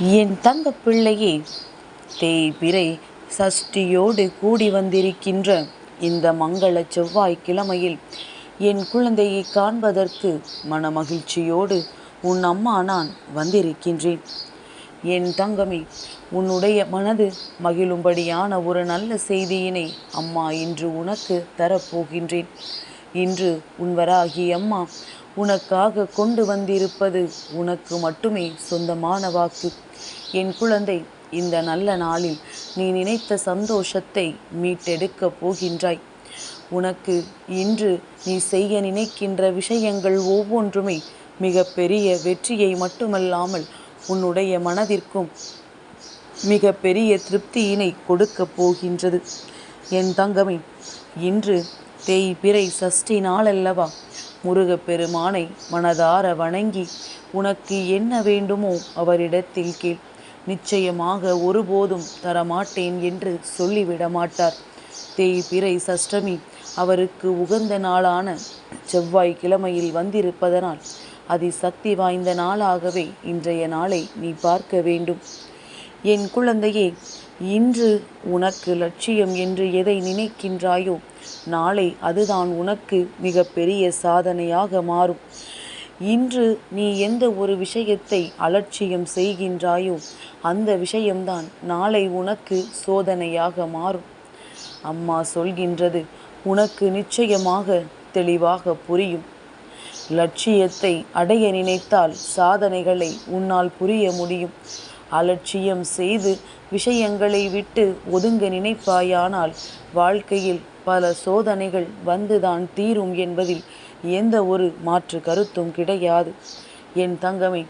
என் தங்க பிள்ளையே தேய்பிரை சஷ்டியோடு கூடி வந்திருக்கின்ற இந்த மங்கள செவ்வாய் கிழமையில் என் குழந்தையை காண்பதற்கு மனமகிழ்ச்சியோடு உன் அம்மா நான் வந்திருக்கின்றேன். என் தங்கமே உன்னுடைய மனது மகிழும்படியான ஒரு நல்ல செய்தியினை அம்மா இன்று உனக்கு தரப்போகின்றேன். இன்று உன்வராகி அம்மா உனக்காக கொண்டு வந்திருப்பது உனக்கு மட்டுமே சொந்தமான வாக்கு. என் குழந்தை இந்த நல்ல நாளில் நீ நினைத்த சந்தோஷத்தை மீட்டெடுக்கப் போகின்றாய். உனக்கு இன்று நீ செய்ய நினைக்கின்ற விஷயங்கள் ஒவ்வொன்றுமே மிக பெரிய வெற்றியை மட்டுமல்லாமல் உன்னுடைய மனதிற்கும் மிக பெரிய திருப்தியினை கொடுக்கப் போகின்றது. என் தங்கமே இன்று தேய்பிறை சஷ்டி நாளல்லவா? முருகப்பெருமானை மனதார வணங்கி உனக்கு என்ன வேண்டுமோ அவரிடத்தில் கேள். நிச்சயமாக ஒருபோதும் தரமாட்டேன் என்று சொல்லிவிட மாட்டார். தேய்பிறை சஷ்டமி அவருக்கு உகந்த நாளான செவ்வாய் கிழமையில் வந்திருப்பதனால் அதி சக்தி வாய்ந்த நாளாகவே இன்றைய நாளை நீ பார்க்க வேண்டும். என் குழந்தையே இன்று உனக்கு லட்சியம் என்று எதை நினைக்கின்றாயோ நாளை அதுதான் உனக்கு மிகப்பெரிய சாதனையாக மாறும். இன்று நீ எந்த ஒரு விஷயத்தை அலட்சியம் செய்கின்றாயோ அந்த விஷயம்தான் நாளை உனக்கு சோதனையாக மாறும். அம்மா சொல்கின்றது உனக்கு நிச்சயமாக தெளிவாக புரியும். லட்சியத்தை அடைய நினைத்தால் சாதனைகளை உன்னால் புரிய முடியும். அலட்சியம் செய்து விஷயங்களை விட்டு ஒதுங்க நினைப்பாயானால் வாழ்க்கையில் பல சோதனைகள் வந்துதான் தீரும் என்பதில் எந்த ஒரு மாற்று கருத்தும் கிடையாது. என் தங்கமே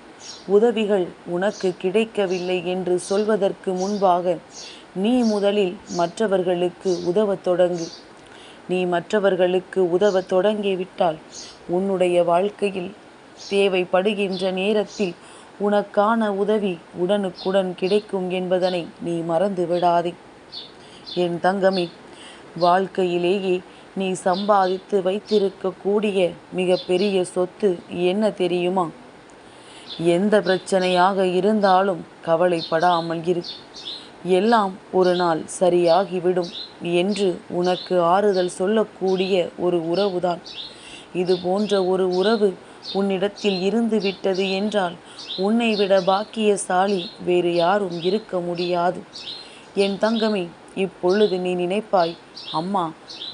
உதவிகள் உனக்கு கிடைக்கவில்லை என்று சொல்வதற்கு முன்பாக நீ முதலில் மற்றவர்களுக்கு உதவத் தொடங்கு. நீ மற்றவர்களுக்கு உதவத் தொடங்கிவிட்டால் உன்னுடைய வாழ்க்கையில் தேவைப்படுகின்ற நேரத்தில் உனக்கான உதவி உடனுக்குடன் கிடைக்கும் என்பதனை நீ மறந்து விடாதே. என் தங்கமே வாழ்க்கையிலேயே நீ சம்பாதித்து வைத்திருக்கக்கூடிய மிக பெரிய சொத்து என்ன தெரியுமா? எந்த பிரச்சனையாக இருந்தாலும் கவலைப்படாமல் இரு. எல்லாம் ஒரு நாள் சரியாகிவிடும் என்று உனக்கு ஆறுதல் சொல்லக்கூடிய ஒரு உறவுதான். இது போன்ற ஒரு உறவு உன்னிடத்தில் இருந்து விட்டது என்றால் உன்னை விட பாக்கியசாலி வேறு யாரும் இருக்க முடியாது. என் தங்கமே இப்பொழுது நீ நினைப்பாய் அம்மா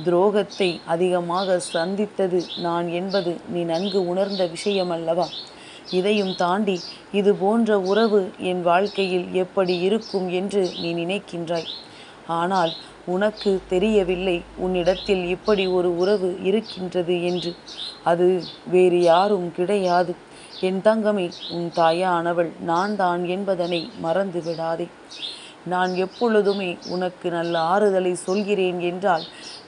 துரோகத்தை அதிகமாக சந்தித்தது நான் என்பது நீ நன்கு உணர்ந்த விஷயமல்லவா? இதையும் தாண்டி இது போன்ற உறவு என் வாழ்க்கையில் எப்படி இருக்கும் என்று நீ நினைக்கின்றாய். ஆனால் உனக்கு தெரியவில்லை. உன்னிடத்தில் இப்படி ஒரு உறவு இருக்கின்றது என்று. அது வேறு யாரும் கிடையாது. என் தங்கமே உன் தாயானவள் நான் தான் என்பதனை மறந்து விடாதே. நான் எப்பொழுதுமே உனக்கு நல்ல ஆறுதலை சொல்கிறேன் என்றால்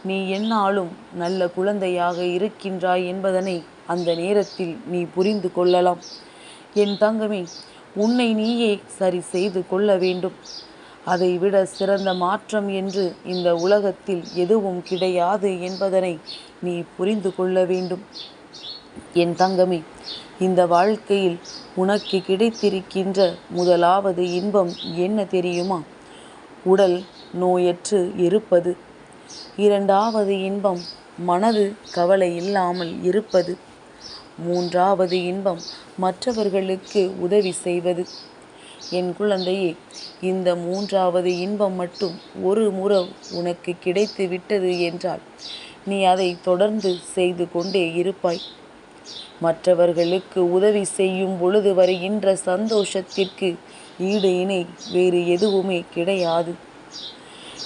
நீ என்னாலும் நல்ல குழந்தையாக இருக்கின்றாய் என்பதனை அந்த நேரத்தில் நீ புரிந்து கொள்ளலாம். என் தங்கமே உன்னை நீயே சரி செய்து கொள்ள வேண்டும். அதைவிட சிறந்த மாற்றம் என்று இந்த உலகத்தில் எதுவும் கிடையாது என்பதனை நீ புரிந்து கொள்ள வேண்டும். என் தங்கமே இந்த வாழ்க்கையில் உனக்கு கிடைத்திருக்கின்ற முதலாவது இன்பம் என்ன தெரியுமா? உடல் நோயற்று இருப்பது. இரண்டாவது இன்பம் மனது கவலை இல்லாமல் இருப்பது. மூன்றாவது இன்பம் மற்றவர்களுக்கு உதவி செய்வது. என் குழந்தையே இந்த மூன்றாவது இன்பம் மட்டும் ஒரு முறை உனக்கு கிடைத்து விட்டது என்றால் நீ அதை தொடர்ந்து செய்து கொண்டே இருப்பாய். மற்றவர்களுக்கு உதவி செய்யும் பொழுது வருகின்ற சந்தோஷத்திற்கு ஈடு இணை வேறு எதுவுமே கிடையாது.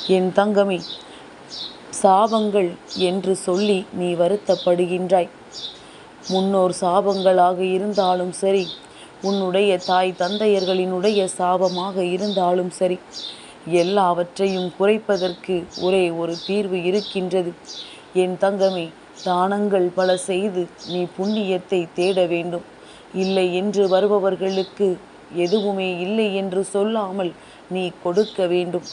என் தங்கமே சாபங்கள் என்று சொல்லி நீ வருத்தப்படுகின்றாய். முன்னோர் சாபங்களாக இருந்தாலும் சரி உன்னுடைய தாய் தந்தையர்களினுடைய சாபமாக இருந்தாலும் சரி எல்லாவற்றையும் குறைப்பதற்கு ஒரே ஒரு தீர்வு இருக்கின்றது. என் தங்கமே தானங்கள் பல செய்து நீ புண்ணியத்தை தேட வேண்டும். இல்லை என்று வருபவர்களுக்கு எதுவுமே இல்லை என்று சொல்லாமல் நீ கொடுக்க வேண்டும்.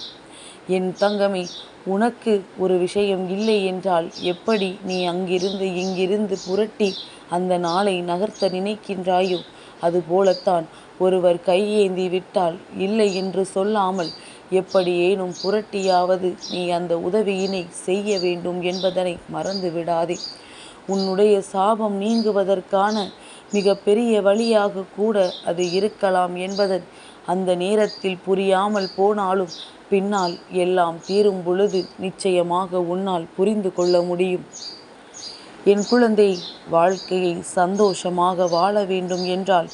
என் தங்கமே உனக்கு ஒரு விஷயம் இல்லை என்றால் எப்படி நீ அங்கிருந்து இங்கிருந்து புரட்டி அந்த நாளை நகர்த்த நினைக்கின்றாயோ? அதுபோலத்தான் ஒருவர் கையேந்தி விட்டால் இல்லை என்று சொல்லாமல் எப்படியேனும் புரட்டியாவது நீ அந்த உதவியினை செய்ய வேண்டும் என்பதனை மறந்து விடாதே. உன்னுடைய சாபம் நீங்குவதற்கான மிக பெரிய வழியாக கூட அது இருக்கலாம் என்பதன் அந்த நேரத்தில் புரியாமல் போனாலும் பின்னால் எல்லாம் தீரும் பொழுது நிச்சயமாக உன்னால் புரிந்து கொள்ள முடியும். என் குழந்தை வாழ்க்கையை சந்தோஷமாக வாழ வேண்டும் என்றால்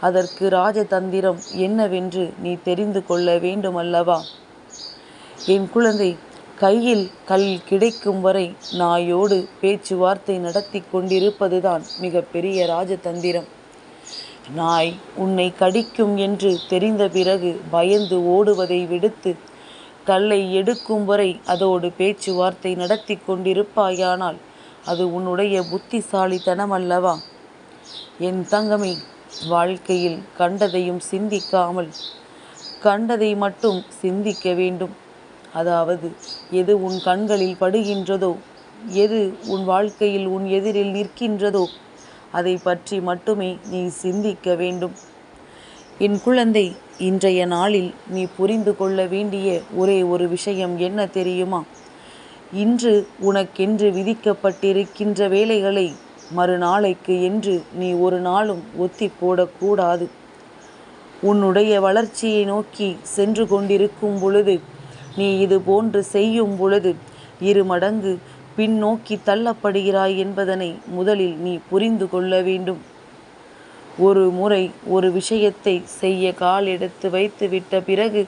அதற்கு ராஜதந்திரம் என்னவென்று நீ தெரிந்து கொள்ள வேண்டும் அல்லவா என் குழந்தை கையில் கல் கிடைக்கும் வரை நாயோடு பேச்சுவார்த்தை நடத்தி கொண்டிருப்பதுதான் மிகப்பெரிய ராஜதந்திரம். நாய் உன்னை கடிக்கும் என்று தெரிந்த பிறகு பயந்து ஓடுவதை விடுத்து கல்லை எடுக்கும் வரை அதோடு பேச்சுவார்த்தை நடத்தி கொண்டிருப்பாயானால் அது உன்னுடைய புத்திசாலித்தனம் அல்லவா? என் தங்கமே வாழ்க்கையில் கண்டதையும் சிந்திக்காமல் கண்டதை மட்டும் சிந்திக்க வேண்டும். அதாவது எது உன் கண்களில் படுகின்றதோ எது உன் வாழ்க்கையில் உன் எதிரில் நிற்கின்றதோ அதை பற்றி மட்டுமே நீ சிந்திக்க வேண்டும். என் குழந்தை இன்றைய நாளில் நீ புரிந்து கொள்ள வேண்டிய ஒரே ஒரு விஷயம் என்ன தெரியுமா? இன்று உனக்கென்று விதிக்கப்பட்டிருக்கின்ற வேலைகளை மறுநாளைக்கு என்று நீ ஒரு நாளும் ஒத்தி போடக்கூடாது. உன்னுடைய வளர்ச்சியை நோக்கி சென்று கொண்டிருக்கும் பொழுது நீ இது போன்று செய்யும் பொழுது இரு மடங்கு பின்னோக்கி தள்ளப்படுகிறாய் என்பதனை முதலில் நீ புரிந்து கொள்ள வேண்டும். ஒரு முறை ஒரு விஷயத்தை செய்ய கால் எடுத்து வைத்து விட்ட பிறகு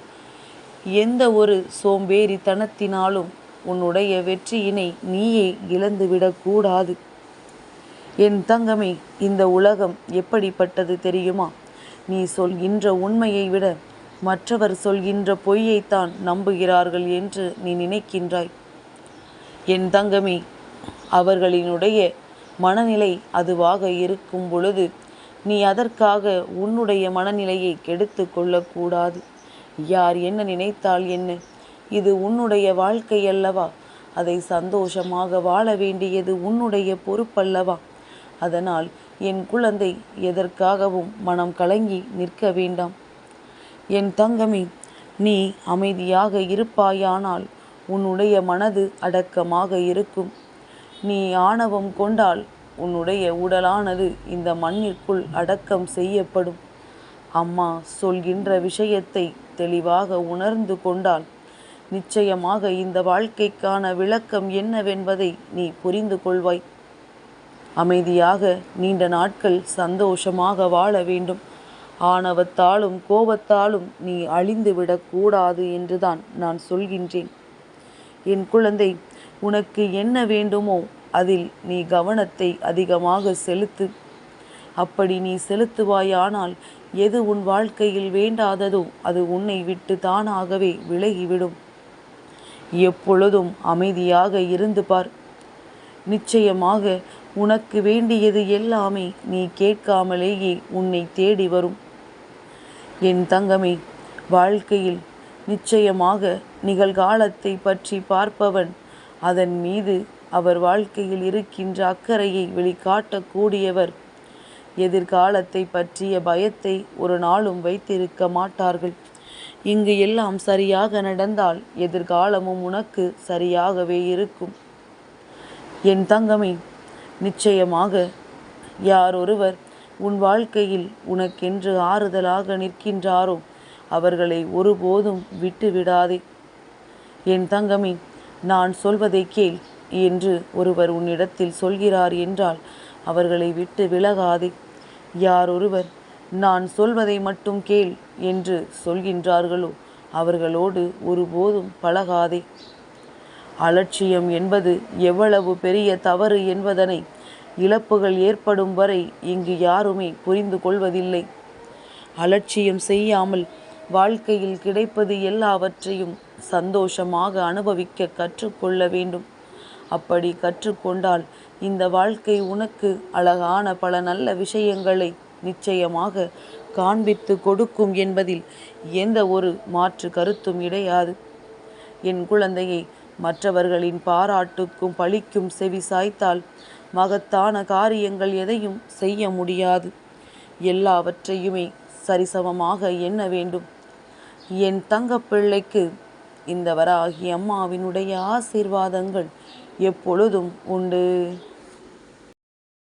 எந்த ஒரு சோம்பேறித்தனத்தினாலும் உன்னுடைய வெற்றியினை நீயே இழந்துவிடக்கூடாது என் தங்கமே இந்த உலகம் எப்படிப்பட்டது தெரியுமா? நீ சொல்கின்ற உண்மையை விட மற்றவர் சொல்கின்ற பொய்யைத்தான் நம்புகிறார்கள் என்று நீ நினைக்கின்றாய். என் தங்கமே அவர்களினுடைய மனநிலை அதுவாக இருக்கும் பொழுது நீ அதற்காக உன்னுடைய மனநிலையை கெடுத்து கொள்ளக்கூடாது யார் என்ன நினைத்தால் என்ன? இது உன்னுடைய வாழ்க்கை அல்லவா அதை சந்தோஷமாக வாழ வேண்டியது உன்னுடைய பொறுப்பல்லவா? அதனால் என் குழந்தை எதற்காகவும் மனம் கலங்கி நிற்க வேண்டாம். என் தங்கமே நீ அமைதியாக இருப்பாயானால் உன்னுடைய மனது அடக்கமாக இருக்கும். நீ ஆணவம் கொண்டால் உன்னுடைய உடலானது இந்த மண்ணிற்குள் அடக்கம் செய்யப்படும். அம்மா சொல்கின்ற விஷயத்தை தெளிவாக உணர்ந்து கொண்டால் நிச்சயமாக இந்த வாழ்க்கைக்கான விளக்கம் என்னவென்பதை நீ புரிந்து கொள்வாய். அமைதியாக நீண்ட நாட்கள் சந்தோஷமாக வாழ வேண்டும். ஆணவத்தாலும் கோபத்தாலும் நீ அழிந்துவிடக்கூடாது என்றுதான் நான் சொல்கின்றேன். என் குழந்தை உனக்கு என்ன வேண்டுமோ அதில் நீ கவனத்தை அதிகமாக செலுத்து. அப்படி நீ செலுத்துவாயானால் எது உன் வாழ்க்கையில் வேண்டாததோ அது உன்னை விட்டு தானாகவே விலகிவிடும். எப்பொழுதும் அமைதியாக இருந்து பார். நிச்சயமாக உனக்கு வேண்டியது எல்லாமே நீ கேட்காமலேயே உன்னை தேடி வரும். என் தங்கமே வாழ்க்கையில் நிச்சயமாக நிகழ்காலத்தை பற்றி பார்ப்பவன் அதன் மீது அவர் வாழ்க்கையில் இருக்கின்ற அக்கறையை வெளிக்காட்டக்கூடியவர். எதிர்காலத்தை பற்றிய பயத்தை ஒரு நாளும் வைத்திருக்க மாட்டார்கள். இங்கு எல்லாம் சரியாக நடந்தால் எதிர்காலமும் உனக்கு சரியாகவே இருக்கும். என் தங்கமே நிச்சயமாக யார் ஒருவர் உன் வாழ்க்கையில் உனக்கென்று ஆறுதலாக நிற்கின்றாரோ அவர்களை ஒருபோதும் விட்டு விடாதே என் தங்கமே நான் சொல்வதை கேள் என்று ஒருவர் உன்னிடத்தில் சொல்கிறார் என்றால் அவர்களை விட்டு விலகாதே. யார் ஒருவர் நான் சொல்வதை மட்டும் கேள் என்று சொல்கின்றார்களோ? அவர்களோடு ஒருபோதும் பழகாதே. அலட்சியம் என்பது எவ்வளவு பெரிய தவறு என்பதனை இழப்புகள் ஏற்படும் வரை இங்கு யாருமே புரிந்து கொள்வதில்லை. அலட்சியம் செய்யாமல் வாழ்க்கையில் கிடைப்பது எல்லாவற்றையும் சந்தோஷமாக அனுபவிக்க கற்றுக்கொள்ள வேண்டும். அப்படி கற்றுக்கொண்டால் இந்த வாழ்க்கை உனக்கு அழகான பல நல்ல விஷயங்களை நிச்சயமாக காண்பித்து கொடுக்கும் என்பதில் எந்த ஒரு மாற்று கருத்தும் கிடையாது. என் குழந்தையை மற்றவர்களின் பாராட்டுக்கும் பழிக்கும் செவி சாய்த்தால் மகத்தான காரியங்கள் எதையும் செய்ய முடியாது. எல்லாவற்றையுமே சரிசமமாக எண்ண வேண்டும். என் தங்கப்பிள்ளைக்கு இந்த வராகி அம்மாவினுடைய ஆசீர்வாதங்கள் எப்பொழுதும் உண்டு.